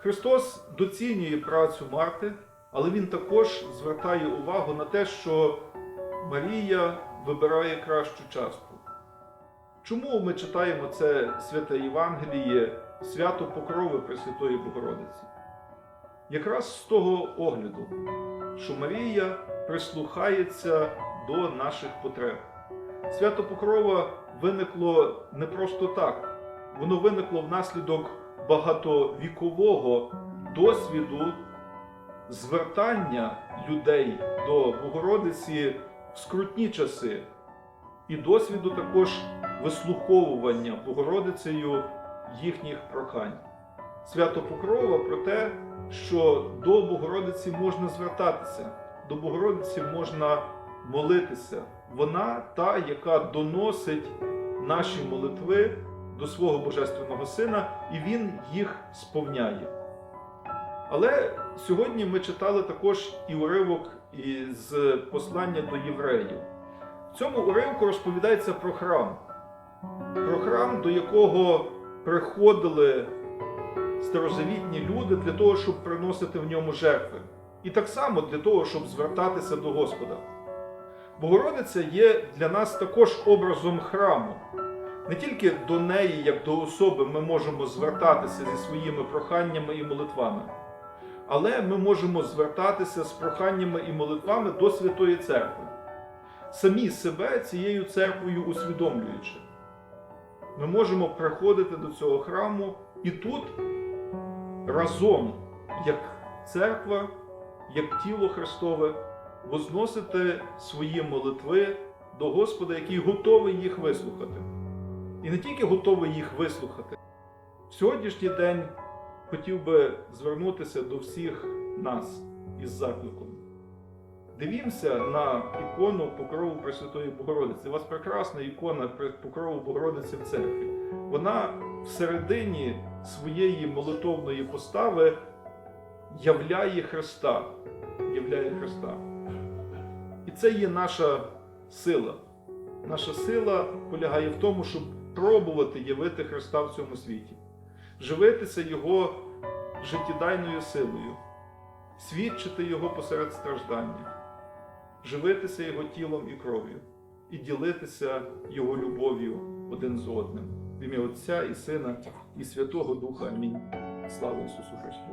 Христос доцінює працю Марти, але Він також звертає увагу на те, що Марія вибирає кращу частку. Чому ми читаємо це святе Євангеліє, свято Покрови Пресвятої Богородиці? Якраз з того огляду, що Марія прислухається до наших потреб. Свято Покрова виникло не просто так, воно виникло внаслідок багатовікового досвіду звертання людей до Богородиці в скрутні часи, і досвіду також вислуховування Богородицею їхніх прохань. Свято Покрова про те, що до Богородиці можна звертатися, до Богородиці можна молитися. Вона та, яка доносить наші молитви до свого Божественного Сина, і Він їх сповняє. Але сьогодні ми читали також і уривок із послання до євреїв. В цьому уривку розповідається про храм, про храм, до якого приходили старозавітні люди для того, щоб приносити в ньому жертви. І так само для того, щоб звертатися до Господа. Богородиця є для нас також образом храму. Не тільки до неї, як до особи, ми можемо звертатися зі своїми проханнями і молитвами, але ми можемо звертатися з проханнями і молитвами до Святої Церкви, самі себе цією церквою усвідомлюючи. Ми можемо приходити до цього храму і тут разом, як церква, як тіло Христове, возносити свої молитви до Господа, який готовий їх вислухати. І не тільки готовий їх вислухати. В сьогоднішній день хотів би звернутися до всіх нас із закликом. Дивімося на ікону Покрову Пресвятої Богородиці. У вас прекрасна ікона Покрову Богородиці в церкві. Вона всередині своєї молитовної постави являє Христа. Являє Христа. І це є наша сила. Наша сила полягає в тому, щоб пробувати явити Христа в цьому світі, живитися Його життєдайною силою, свідчити Його посеред страждання, живитися Його тілом і кров'ю і ділитися Його любов'ю один з одним. В ім'я Отця і Сина і Святого Духа. Амінь. Слава Ісусу Христу!